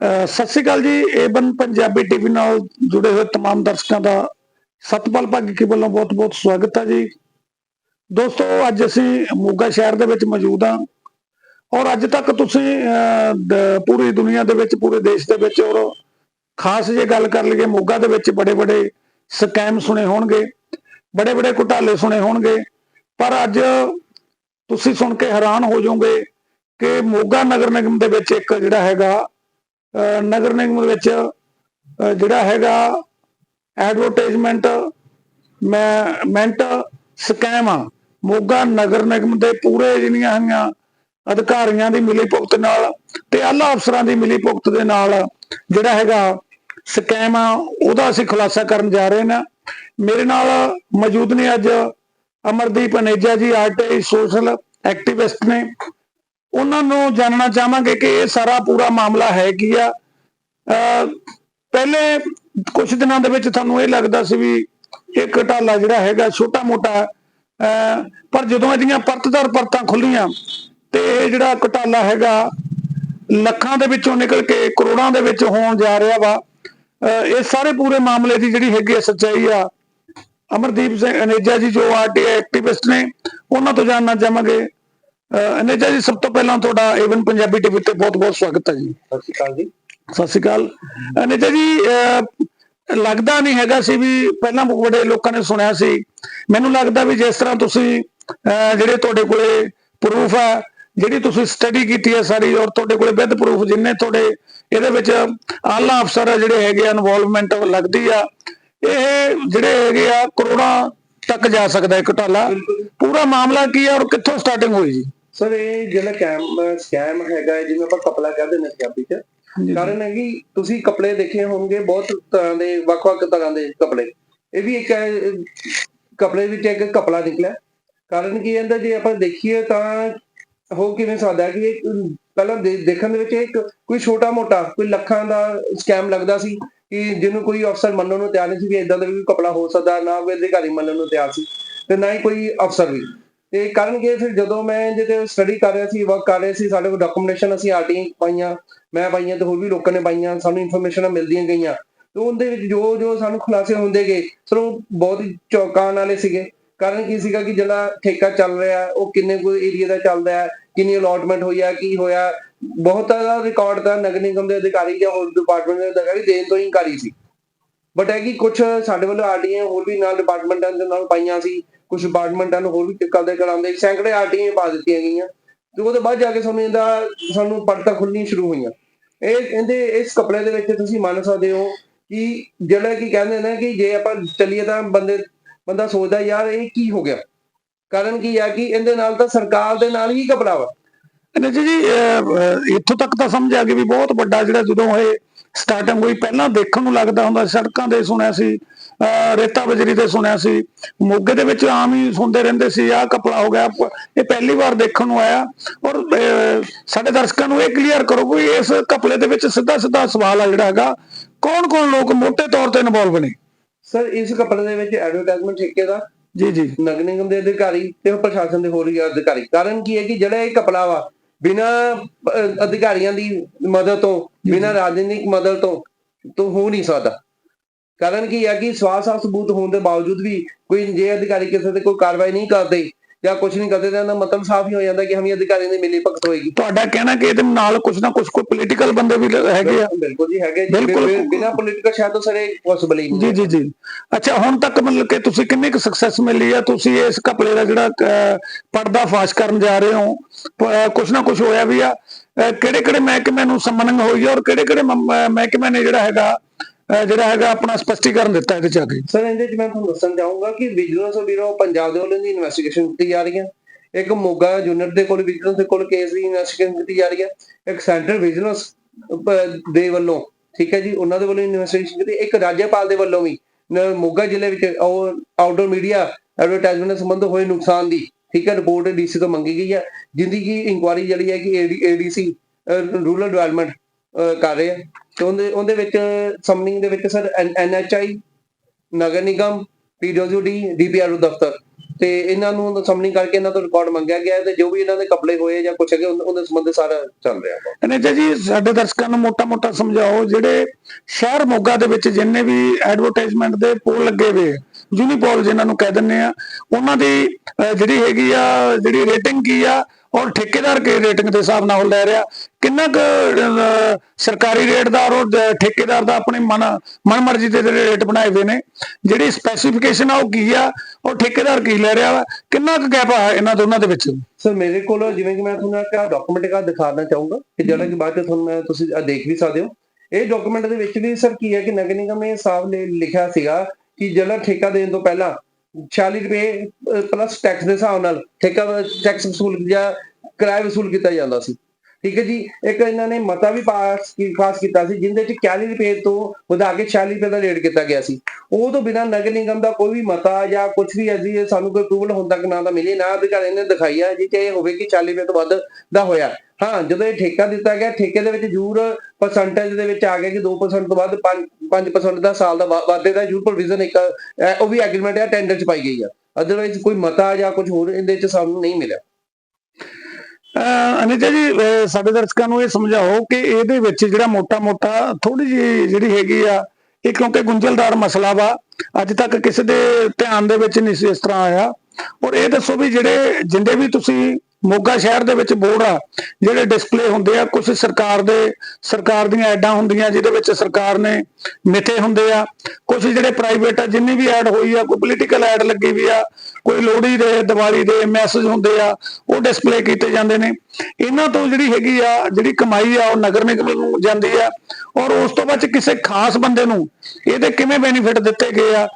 ਅਹ ਸਤਿ ਸ਼੍ਰੀ ਅਕਾਲ ਜੀ ਏਬਨ ਪੰਜਾਬੀ ਟੀਵੀ ਨਾਲ ਜੁੜੇ ਹੋਏ तमाम ਦਰਸ਼ਕਾਂ ਦਾ ਸਤਪਾਲ ਭਾਗੀ ਵੱਲੋਂ ਬਹੁਤ-ਬਹੁਤ ਸਵਾਗਤ ਹੈ ਜੀ ਦੋਸਤੋ ਅੱਜ ਅਸੀਂ ਮੋਗਾ ਸ਼ਹਿਰ ਦੇ ਵਿੱਚ ਮੌਜੂਦ ਹਾਂ ਔਰ ਅੱਜ ਤੱਕ ਤੁਸੀਂ ਅਹ, ਦ- ਪੂਰੀ ਦੁਨੀਆ ਦੇ ਵਿੱਚ ਪੂਰੇ ਦੇਸ਼ ਦੇ ਵਿੱਚ ਔਰ ਖਾਸ ਜੇ ਗੱਲ ਕਰ ਲਈਏ ਮੋਗਾ ਦੇ ਵਿੱਚ ਬੜੇ-ਬੜੇ ਸਕੈਮ ਸੁਣੇ ਹੋਣਗੇ ਬੜੇ-ਬੜੇ ਘੁਟਾਲੇ ਸੁਣੇ ਹੋਣਗੇ ਪਰ ਅੱਜ ਤੁਸੀਂ ਸੁਣ ਕੇ ਹੈਰਾਨ ਹੋ ਜਾਓਗੇ ਕਿ ਮੋਗਾ ਨਗਰ ਨਿਗਮ ਦੇ ਵਿੱਚ ਇੱਕ ਜਿਹੜਾ ਹੈਗਾ ਅਹ ਨਗਰ ਨਿਗਮ ਵਿੱਚ ਜਿਹੜਾ ਹੈਗਾ ਐਡਵਰਟਾਈਜ਼ਮੈਂਟ ਮੈਂ ਮੈਂਟ ਸਕੈਮ ਆ। ਮੋਗਾ ਨਗਰ ਨਿਗਮ ਦੇ ਪੂਰੇ ਜਿਹੜੀਆਂ ਹੈਗੀਆਂ ਅਧਿਕਾਰੀਆਂ ਦੀ ਮਿਲੀ ਭੁਗਤ ਨਾਲ ਤੇ ਆਲਾ ਅਫਸਰਾਂ ਦੀ ਮਿਲੀ ਭੁਗਤ ਦੇ ਨਾਲ ਜਿਹੜਾ ਹੈਗਾ ਸਕੈਮ ਆ, ਉਹਦਾ ਅਸੀਂ ਖੁਲਾਸਾ ਕਰਨ ਜਾ ਰਹੇ ਹਾਂ ਮੇਰੇ ਨਾਲ ਮੌਜੂਦ ਨੇ ਅੱਜ ਅਮਰਦੀਪ ਅਨੇਜਾ ਜੀ ਆਰਟੀਆਈ ਸੋਸ਼ਲ ਐਕਟਿਵਿਸਟ ਨੇ। ਉਹਨਾਂ ਨੂੰ ਜਾਣਨਾ ਚਾਹਾਂਗੇ ਕਿ ਇਹ ਸਾਰਾ ਪੂਰਾ ਮਾਮਲਾ ਹੈ ਕੀ ਆ। ਪਹਿਲੇ ਕੁਝ ਦਿਨਾਂ ਦੇ ਵਿੱਚ ਤੁਹਾਨੂੰ ਇਹ ਲੱਗਦਾ ਸੀ ਵੀ ਇਹ ਘਟਾਲਾ ਜਿਹੜਾ ਹੈਗਾ ਛੋਟਾ ਮੋਟਾ ਪਰ ਜਦੋਂ ਇਹਦੀਆਂ ਪਰਤਦਰ ਪਰਤਾਂ ਖੁੱਲੀਆਂ ਤੇ ਇਹ ਜਿਹੜਾ ਘਟਾਲਾ ਹੈਗਾ ਲੱਖਾਂ ਦੇ ਵਿੱਚੋਂ ਨਿਕਲ ਕੇ ਕਰੋੜਾਂ ਦੇ ਵਿੱਚ ਹੋਣ ਜਾ ਰਿਹਾ ਵਾ। ਇਹ ਸਾਰੇ ਪੂਰੇ ਮਾਮਲੇ ਦੀ ਜਿਹੜੀ ਹੈਗੀ ਆ ਸੱਚਾਈ ਆ। ਅਮਰਦੀਪ ਸਿੰਘ ਅਨੇਜਾ ਜੀ ਜੋ ਆਰਟੀਆਈ ਐਕਟਿਵਿਸਟ ਨੇ, ਉਹਨਾਂ ਤੋਂ ਜਾਣਨਾ ਚਾਹਾਂਗੇ। ਅਨੇਜਾ ਜੀ ਸਭ ਤੋਂ ਪਹਿਲਾਂ ਤੁਹਾਡਾ ਏਵਨ ਪੰਜਾਬੀ ਟੀਵੀ ਤੇ ਬਹੁਤ-ਬਹੁਤ ਸਵਾਗਤ ਹੈ ਜੀ। ਸਤਿ ਸ਼੍ਰੀ ਅਕਾਲ ਜੀ। ਸਤਿ ਸ਼੍ਰੀ ਅਕਾਲ। ਅਨੇਜਾ ਜੀ ਲੱਗਦਾ ਨਹੀਂ ਹੈਗਾ ਸੀ ਵੀ ਪਹਿਲਾਂ ਬੜੇ ਲੋਕਾਂ ਨੇ ਸੁਣਿਆ ਸੀ। ਮੈਨੂੰ ਲੱਗਦਾ ਵੀ ਜਿਸ ਤਰ੍ਹਾਂ ਤੁਸੀਂ ਜਿਹੜੇ ਤੁਹਾਡੇ ਕੋਲੇ ਪ੍ਰੂਫ ਹੈ ਜਿਹੜੀ ਤੁਸੀਂ ਸਟੱਡੀ ਕੀਤੀ ਹੈ ਸਾਰੀ ਔਰ ਤੁਹਾਡੇ ਕੋਲੇ ਵਿਦ ਪ੍ਰੂਫ ਜਿੰਨੇ ਤੁਹਾਡੇ ਇਹਦੇ ਵਿੱਚ ਆਲਾ ਅਫਸਰ ਜਿਹੜੇ ਹੈਗੇ ਇਨਵੋਲਵਮੈਂਟ ਲੱਗਦੀ ਆ। ਇਹ ਜਿਹੜੇ ਹੈਗੇ ਆ ਕਰੋੜਾਂ ਤੱਕ ਜਾ ਸਕਦਾ ਹੈ ਘਟਾਲਾ ਪੂਰਾ ਮਾਮਲਾ ਕੀ ਹੈ ਔਰ ਕਿੱਥੋਂ ਸਟਾਰਟਿੰਗ ਹੋਈ ਜੀ? ਸਰ ਇਹ ਜਿਹੜਾ ਕੈਮ ਸਕੈਮ ਹੈਗਾ ਜਿਵੇਂ ਆਪਾਂ ਕਪੜਾ ਕਹਿੰਦੇ ਨੇ ਪੰਜਾਬੀ ਚ ਕਾਰਨ ਹੈ ਕਿ ਤੁਸੀਂ ਕਪੜੇ ਦੇਖੇ ਹੋਣਗੇ ਬਹੁਤ ਤਰ੍ਹਾਂ ਦੇ ਵੱਖ-ਵੱਖ ਤਰ੍ਹਾਂ ਦੇ ਕਪੜੇ। ਇਹ ਵੀ ਇੱਕ ਕਪੜੇ ਵਿੱਚ ਇੱਕ ਕਪੜਾ ਨਿਕਲਿਆ। ਕਾਰਨ ਕੀ ਇਹਦਾ ਜੇ ਆਪਾਂ ਦੇਖੀਏ ਤਾਂ ਹੋ ਕਿਵੇਂ ਸਕਦਾ ਕਿ ਇਹ ਪਹਿਲਾਂ ਦੇਖਣ ਦੇ ਵਿੱਚ ਇੱਕ ਕੋਈ ਛੋਟਾ ਮੋਟਾ ਕੋਈ ਲੱਖਾਂ ਦਾ ਸਕੈਮ ਲੱਗਦਾ ਸੀ ਕਿ ਜਿਹਨੂੰ ਕੋਈ ਅਫਸਰ ਮੰਨਣ ਨੂੰ ਤਿਆਰ ਨਹੀਂ ਸੀ ਵੀ ਇਦਾਂ ਦਾ ਵੀ ਕਪੜਾ ਹੋ ਸਕਦਾ ਨਾ ਕੋਈ ਅਧਿਕਾਰੀ ਮੰਨਣ ਨੂੰ ਤਿਆਰ ਸੀ ਤੇ ਨਾ ਹੀ ਕੋਈ ਅਫਸਰ ਵੀ। ਤੇ ਕਰਨਗੇ ਫਿਰ ਜਦੋਂ ਮੈਂ ਜਿਹਦੇ ਸਟੱਡੀ ਕਰ ਰਿਹਾ ਸੀ ਵਰਕ ਕਰ ਰਿਹਾ ਸੀ, ਸਾਡੇ ਕੋਲ ਡਾਕੂਮੈਂਟੇਸ਼ਨ ਅਸੀਂ ਆਰਟੀ ਪਾਈਆਂ, ਮੈਂ ਪਾਈਆਂ ਤੇ ਹੋਰ ਵੀ ਲੋਕਾਂ ਨੇ ਪਾਈਆਂ, ਸਾਨੂੰ ਇਨਫੋਰਮੇਸ਼ਨਾਂ ਮਿਲਦੀਆਂ ਗਈਆਂ। ਤੇ ਉਹਦੇ ਵਿੱਚ ਜੋ ਜੋ ਸਾਨੂੰ ਖੁਲਾਸੇ ਹੁੰਦੇ ਗਏ ਸਰ ਉਹ ਬਹੁਤ ਹੀ ਚੌਂਕਾਉਣ ਵਾਲੇ ਸੀਗੇ। ਕਾਰਨ ਕੀ ਸੀਗਾ ਕਿ ਜਿਹੜਾ ਠੇਕਾ ਚੱਲ ਰਿਹਾ, ਉਹ ਕਿੰਨੇ ਕੋਈ ਏਰੀਆ ਦਾ ਚੱਲਦਾ ਹੈ, ਕਿੰਨੀ ਅਲਾਟਮੈਂਟ ਹੋਈ ਹੈ, ਕੀ ਹੋਇਆ, ਬਹੁਤਾ ਦਾ ਰਿਕਾਰਡ ਤਾਂ ਨਗਰ ਨਿਗਮ ਦੇ ਅਧਿਕਾਰੀ ਜਾਂ ਹੋਰ ਡਿਪਾਰਟਮੈਂਟ ਦੇ ਅਧਿਕਾਰੀ ਦੇਣ ਤੋਂ ਹੀ ਇਨਕਾਰੀ ਸੀ। ਬਟ ਹੈ ਕਿ ਕੁਝ ਸਾਡੇ ਵੱਲੋਂ ਆਰਟੀਏ ਹੋਰ ਵੀ ਨਾਲ ਡਿਪਾਰਟਮੈਂਟਾਂ ਦੇ ਨਾਲ ਪਾਈਆਂ ਸੀ ਕੁਝ ਡਿਪਾਰਟਮੈਂਟਾਂ ਨੂੰ ਹੋਰ ਵੀ ਕਰਦੇ ਕਰਾਉਂਦੇ ਸੈਂਕੜੇ ਆਰਟੀਏ ਪਾ ਦਿੱਤੀਆਂ ਗਈਆਂ। ਤੇ ਉਹਦੇ ਬਾਅਦ ਜਾ ਕੇ ਸਾਨੂੰ ਇਹਦਾ, ਸਾਨੂੰ ਪੜਤਾ ਖੁੱਲਣੀ ਸ਼ੁਰੂ ਹੋਈਆਂ। ਇਹ ਇਹਦੇ ਇਸ ਕਪੜੇ ਦੇ ਵਿੱਚ ਤੁਸੀਂ ਮੰਨ ਸਕਦੇ ਹੋ ਕਿ ਜਿਹੜਾ ਕੀ ਕਹਿੰਦੇ ਨੇ ਕਿ ਜੇ ਆਪਾਂ ਚੱਲੀਏ ਤਾਂ ਬੰਦੇ, ਬੰਦਾ ਸੋਚਦਾ, ਯਾਰ, ਇਹ ਕੀ ਹੋ ਗਿਆ? ਕਾਰਨ ਕੀ ਆ ਕਿ ਇਹਦੇ ਨਾਲ ਤਾਂ ਸਰਕਾਰ ਦੇ ਨਾਲ ਹੀ ਕਪੜਾ ਵਾ ਜੀ ਇੱਥੋਂ ਤੱਕ ਤਾਂ ਸਮਝ ਆ ਗਈ ਵੀ ਬਹੁਤ ਵੱਡਾ ਜਿਹੜਾ ਜਦੋਂ ਇਹ ਸਟਾਰਟਿੰਗ ਹੋਈ ਪਹਿਲਾਂ ਦੇਖਣ ਨੂੰ ਲੱਗਦਾ ਹੁੰਦਾ ਸੜਕਾਂ ਦੇ ਸੁਣਿਆ ਸੀ ਰੇਤਾ ਬਜਰੀ ਤੇ ਸੁਣਿਆ ਸੀ ਮੋਗੇ ਦੇ ਵਿੱਚ ਆਮ ਹੀ ਸੁਣਦੇ ਰਹਿੰਦੇ ਸੀ ਆਹ ਕਪੜਾ ਹੋ ਗਿਆ ਇਹ ਪਹਿਲੀ ਵਾਰ ਦੇਖਣ ਨੂੰ ਆਇਆ ਔਰ ਸਾਡੇ ਦਰਸ਼ਕਾਂ ਨੂੰ ਇਹ ਕਲੀਅਰ ਕਰੋ ਵੀ ਇਸ ਕਪੜੇ ਦੇ ਵਿੱਚ ਸਿੱਧਾ ਸਿੱਧਾ ਸਵਾਲ ਆ ਜਿਹੜਾ ਹੈਗਾ ਕੌਣ ਕੌਣ ਲੋਕ ਮੋٹے ਤੌਰ ਤੇ ਇਨਵੋਲਵ ਨੇ? ਸਰ ਇਸ ਕਪੜੇ ਦੇ ਵਿੱਚ ਐਡਵਰਟਾਈਜ਼ਮੈਂਟ ਠੇਕੇ ਦਾ ਜੀ ਜੀ। ਨਗਰ ਨਿਗਮ ਦੇ ਅਧਿਕਾਰੀ ਤੇ ਪ੍ਰਸ਼ਾਸਨ ਦੇ ਹੋਰ ਹੀ ਅਧਿਕਾਰੀ। ਕਾਰਨ ਕੀ ਹੈ ਕਿ ਜਿਹੜਾ ਇਹ ਕਪੜਾ ਵਾ ਬਿਨਾ ਅਧਿਕਾਰੀਆਂ ਦੀ ਮਦਦ ਤੋਂ ਬਿਨਾ ਰਾਜਨੀਤਿਕ ਮਦਦ ਤੋਂ ਤੋਂ ਹੋ ਨਹੀਂ ਸਕਦਾ। ਕਾਰਨ ਕੀ ਹੈ ਕਿ ਸਵਾਸ ਸਬੂਤ ਹੋਣ ਦੇ ਬਾਵਜੂਦ ਵੀ ਕੋਈ ਜੇ ਅਧਿਕਾਰੀ ਕਿਸੇ ਤੇ ਕੋਈ ਕਾਰਵਾਈ ਨਹੀਂ ਕਰਦੇ ਜਾਂ ਕੁਝ ਨਹੀਂ ਕਰਦੇ ਤਾਂ ਇਹਦਾ ਮਤਲਬ ਸਾਫ਼ ਹੀ ਹੋ ਜਾਂਦਾ ਕਿ ਹਮੀ ਅਧਿਕਾਰੀ ਦੀ ਮਿਲੀ ਭਗਤ ਹੋਏਗੀ। ਤੁਹਾਡਾ ਕਹਿਣਾ ਕਿ ਇਹਦੇ ਨਾਲ ਕੁਝ ਨਾ ਕੁਝ ਕੋਈ ਪੋਲੀਟੀਕਲ ਬੰਦੇ ਵੀ ਹੈਗੇ ਆ? ਬਿਲਕੁਲ ਜੀ ਹੈਗੇ ਬਿਲਕੁਲ। ਬਿਨਾ ਪੋਲੀਟਿਕਲ ਸ਼ਾਇਦ ਤੋਂ ਸਾਰੇ ਪੋਸੀਬਲ ਹੀ ਜੀ ਨਹੀਂ ਜੀ ਜੀ ਅੱਛਾ ਹੁਣ ਤੱਕ ਮਤਲਬ ਕਿ ਤੁਸੀਂ ਕਿੰਨੀ ਕੁ ਸਕਸੈਸ ਮਿਲੀ ਆ? ਤੁਸੀਂ ਇਸ ਕਪੜੇ ਦਾ ਜਿਹੜਾ ਪਰਦਾ ਫਾਸ਼ ਕਰਨ ਜਾ ਰਹੇ ਹੋ ਕੁਛ ਨਾ ਕੁਛ ਹੋਇਆ ਵੀ ਆ। ਕਿਹੜੇ ਕਿਹੜੇ ਮਹਿਕਮੇ ਨੂੰ ਸੰਮਨਿੰਗ ਹੋਈ ਔਰ ਕਿਹੜੇ ਕਿਹੜੇ ਮਹਿਕਮੇ ਨੇ ਜਿਹੜਾ ਹੈਗਾ ਜਿਹੜਾ ਹੈਗਾ ਆਪਣਾ ਸਪਸ਼ਟੀਕਰਨ ਦਿੱਤਾ ਇਹਦੇ ਚ ਆ ਸਰ, ਇਹਦੇ ਚ ਮੈਂ ਤੁਹਾਨੂੰ ਦੱਸਣ ਚਾਹੂੰਗਾ ਕਿ ਵਿਜੀਲੈਂਸ ਬਿਊਰੋ ਪੰਜਾਬ ਦੇ ਵੱਲੋਂ ਦੀ ਇਨਵੈਸਟੀਗੇਸ਼ਨ ਕੀਤੀ ਜਾ ਰਹੀ ਹੈ। ਇੱਕ ਮੋਗਾ ਯੂਨਿਟ ਦੇ ਕੋਲ ਵਿਜੀਲੈਂਸ ਦੇ ਕੋਲ ਕੇਸ ਦੀ ਇਨਵੈਸਟੀਗੇਸ਼ਨ ਕੀਤੀ ਜਾ ਰਹੀ ਹੈ। ਇੱਕ ਸੈਂਟਰਲ ਵਿਜੀਲੈਂਸ ਦੇ ਵੱਲੋਂ, ਠੀਕ ਹੈ ਜੀ? ਉਹਨਾਂ ਦੇ ਵੱਲੋਂ ਇਨਵੈਸਟੀਗੇਸ਼ਨ ਕੀਤੀ। ਇੱਕ ਰਾਜਪਾਲ ਦੇ ਵੱਲੋਂ ਵੀ ਮੋਗਾ ਜ਼ਿਲ੍ਹੇ ਵਿੱਚ ਆਊਟਡੋਰ ਮੀਡੀਆ ਐਡਵਰਟਾਈਜ਼ਮੈਂਟ ਨਾਲ ਸੰਬੰਧ ਹੋਏ ਨੁਕਸਾਨ ਦੀ, ਠੀਕ ਹੈ? ਰਿਪੋਰਟ ਡੀਸੀ ਤੋਂ ਮੰਗੀ ਗਈ ਹੈ, ਜਿੰਦੀ ਕੀ ਇਨਕੁਆਰੀ ਜਿਹੜੀ ਹੈ ਕਿ ਏਡੀਸੀ ਰੂਰਲ ਡਿਵੈਲਪਮੈਂਟ ਕਰ ਰਹੇ ਆ ਤੇ ਉਹਦੇ ਉਹਦੇ ਵਿੱਚ ਸਮਨਿੰਗ ਦੇ ਵਿੱਚ sir NHI Nagar Nigam PWD DPRO ਦਫ਼ਤਰ। ਤੇ ਇਹਨਾਂ ਨੂੰ ਸਾਹਮਣੇ ਕਰਕੇ ਇਹਨਾਂ ਤੋਂ ਰਿਕਾਰਡ ਮੰਗਿਆ ਗਿਆ ਤੇ ਜੋ ਵੀ ਇਹਨਾਂ ਦੇ ਕਪੜੇ ਹੋਏ ਜਾਂ ਕੁਛ ਹੈਗੇ ਉਹਦੇ ਸੰਬੰਧ ਸਾਰਾ ਚੱਲ ਰਿਹਾ ਹੈ ਅਨੇਜਾ ਜੀ, ਸਾਡੇ ਦਰਸ਼ਕਾਂ ਨੂੰ ਮੋਟਾ-ਮੋਟਾ ਸਮਝਾਓ, ਜਿਹੜੇ ਸ਼ਹਿਰ ਮੋਗਾ ਦੇ ਵਿੱਚ ਜਿੰਨੇ ਵੀ ਐਡਵਰਟਾਈਜ਼ਮੈਂਟ ਦੇ ਪੋਲ ਲੱਗੇ ਹੋਏ ਯੂਨੀਪੋਲ ਜਿਨ੍ਹਾਂ ਨੂੰ ਕਹਿ ਦਿੰਦੇ ਆ, ਉਹਨਾਂ ਦੀ ਜਿਹੜੀ ਹੈਗੀ ਆ, ਜਿਹੜੀ ਰੇਟਿੰਗ ਕੀ ਆ ਔਰ ਠੇਕੇਦਾਰ ਕੀ ਰੇਟਿੰਗ ਦੇ ਹਿਸਾਬ ਨਾਲ ਲੈ ਰਿਹਾ? ਕਿੰਨਾ ਕੁ ਸਰਕਾਰੀ ਰੇਟ ਦਾ ਔਰ ਠੇਕੇਦਾਰ ਦਾ ਆਪਣੇ ਮਨ, ਮਨਮਰਜ਼ੀ ਦੇ ਰੇਟ ਬਣਾਏ ਹੋਏ ਨੇ? ਜਿਹੜੀ ਸਪੈਸੀਫਿਕੇਸ਼ਨ ਆ, ਉਹ ਕੀ ਆ? ਔਰ ਠੇਕੇਦਾਰ ਕੀ ਲੈ ਰਿਹਾ ਵਾ? ਕਿੰਨਾ ਕੁ ਗੈਪ ਆ ਇਹਨਾਂ ਦੋਨਾਂ ਦੇ ਵਿੱਚ? ਸਰ ਮੇਰੇ ਕੋਲ ਜਿਵੇਂ ਕਿ ਮੈਂ ਤੁਹਾਨੂੰ ਇੱਕ ਡਾਕੂਮੈਂਟ ਕਾ ਦਿਖਾਉਣਾ ਚਾਹੂੰਗਾ ਕਿ ਜਿਹੜਾ ਕਿ ਬਾਅਦ ਚ ਤੁਹਾਨੂੰ ਮੈਂ ਤੁਸੀਂ ਦੇਖ ਵੀ ਸਕਦੇ ਹੋ। ਇਹ ਡਾਕੂਮੈਂਟ ਦੇ ਵਿੱਚ ਵੀ ਸਰ ਕੀ ਹੈ ਕਿ ਨਗਰ ਨਿਗਮ ਨੇ ਸਾਫ਼ ਲਿ- ਲਿਖਿਆ ਸੀਗਾ ਕਿ ਜਿਹੜਾ ਠੇਕਾ ਦੇਣ ਤੋਂ ਪਹਿਲਾਂ 40 ਰੁਪਏ ਪਲੱਸ ਟੈਕਸ ਦੇ ਹਿਸਾਬ ਨਾਲ ਠੇਕਾ ਟੈਕਸ ਵਸੂਲ ਜਾਂ ਕਿਰਾਇਆ ਵਸੂਲ ਕੀਤਾ ਜਾਂਦਾ ਸੀ। ਠੀਕ ਹੈ ਜੀ? ਇੱਕ ਇਹਨਾਂ ਨੇ ਮਤਾ ਵੀ ਪਾਸ ਪਾਸ ਕੀਤਾ ਸੀ ਜਿੰਦੇ ਚ 40 ਰੁਪਏ ਤੋਂ ਵਧਾ ਕੇ 40 ਰੁਪਏ ਦਾ ਰੇਟ ਕੀਤਾ ਗਿਆ ਸੀ। ਉਹ ਤੋਂ ਬਿਨਾਂ ਨਗਰ ਨਿਗਮ ਦਾ ਕੋਈ ਵੀ ਮਤਾ ਜਾਂ ਕੁਝ ਵੀ ਅਜੀ ਸਾਨੂੰ ਕੋਈ ਅਪਰੂਵਲ ਹੁਣ ਤੱਕ ਨਾ ਤਾਂ ਮਿਲੀ, ਨਾ ਅਧਿਕਾਰੀ ਨੇ ਦਿਖਾਈ ਆ, ਜੀ, ਚਾਹੇ ਹੋਵੇ ਕਿ 40 ਰੁਪਏ ਤੋਂ ਵੱਧ ਦਾ ਹੋਇਆ। ਹਾਂ, ਜਦੋਂ ਇਹ ਠੇਕਾ ਦਿੱਤਾ ਗਿਆ, ਠੇਕੇ ਦੇ ਵਿੱਚ ਜ਼ਰੂਰ ਪਰਸੈਂਟੇਜ ਦੇ ਵਿੱਚ ਆ ਗਿਆ ਕਿ 2% ਤੋਂ ਵੱਧ 5% ਦਾ ਸਾਲ ਦਾ ਵਾ- ਦਾ ਜ਼ਰੂਰ ਪ੍ਰੋਵੀਜ਼ਨ ਇੱਕ ਉਹ ਵੀ ਐਗਰੀਮੈਂਟ ਆ ਟੈਂਡਰ ਚ ਪਾਈ ਗਈ ਆ। ਅਦਰਵਾਈਜ਼ ਕੋਈ ਮਤਾ ਜਾਂ ਕੁਝ ਹੋਰ ਇਹਦੇ ਚ ਸਾਨੂੰ ਨਹੀਂ ਮਿਲਿਆ। ਅਹ ਅਨਿਤਾ ਜੀ ਸਾਡੇ ਦਰਸ਼ਕਾਂ ਨੂੰ ਇਹ ਸਮਝਾਓ ਕਿ ਇਹਦੇ ਵਿੱਚ ਜਿਹੜਾ ਮੋਟਾ-ਮੋਟਾ ਥੋੜੀ ਜਿਹੀ ਜਿਹੜੀ ਹੈਗੀ ਆ, ਇਹ ਕਿਉਂਕਿ ਗੁੰਝਲਦਾਰ ਮਸਲਾ ਵਾ, ਅੱਜ ਤੱਕ ਕਿਸੇ ਦੇ ਧਿਆਨ ਦੇ ਵਿੱਚ ਨਹੀਂ ਸੀ ਇਸ ਤਰ੍ਹਾਂ ਆਇਆ। ਔਰ ਇਹ ਦੱਸੋ ਵੀ ਜਿਹੜੇ ਜਿੰਦੇ ਵੀ ਤੁਸੀਂ ਮੋਗਾ ਸ਼ਹਿਰ ਦੇ ਵਿੱਚ ਬੋਰਡ ਆ, ਜਿਹੜੇ ਡਿਸਪਲੇ ਹੁੰਦੇ ਆ ਕੁਝ ਸਰਕਾਰ ਦੇ, ਸਰਕਾਰ ਦੀਆਂ ਐਡਾਂ ਹੁੰਦੀਆਂ ਜਿਹਦੇ ਵਿੱਚ ਸਰਕਾਰ ਨੇ ਮਿੱਥੇ ਹੁੰਦੇ ਆ ਕੁਝ ਜਿਹੜੇ ਪ੍ਰਾਈਵੇਟ ਆ, ਜਿੰਨੀ ਵੀ ਐਡ ਹੋਈ ਆ, ਕੋਈ ਪੋਲੀਟੀਕਲ ਐਡ ਲੱਗੀ ਵੀ ਆ, ਕੋਈ ਲੋਹੜੀ ਦੇ, ਦੀਵਾਲੀ ਦੇ ਮੈਸੇਜ ਹੁੰਦੇ ਆ, ਉਹ ਡਿਸਪਲੇ ਕੀਤੇ ਜਾਂਦੇ ਨੇ। ਇਹਨਾਂ ਤੋਂ ਜਿਹੜੀ ਹੈਗੀ ਆ, ਜਿਹੜੀ ਕਮਾਈ ਆ, ਉਹ ਨਗਰ ਨਿਗਮ ਨੂੰ ਜਾਂਦੀ ਆ। ਔਰ ਉਸ ਤੋਂ ਬਾਅਦ ਕਿਸੇ ਖਾਸ ਬੰਦੇ ਨੂੰ ਇਹਦੇ ਕਿਵੇਂ ਬੈਨੀਫਿਟ ਦਿੱਤੇ ਗਏ ਆ?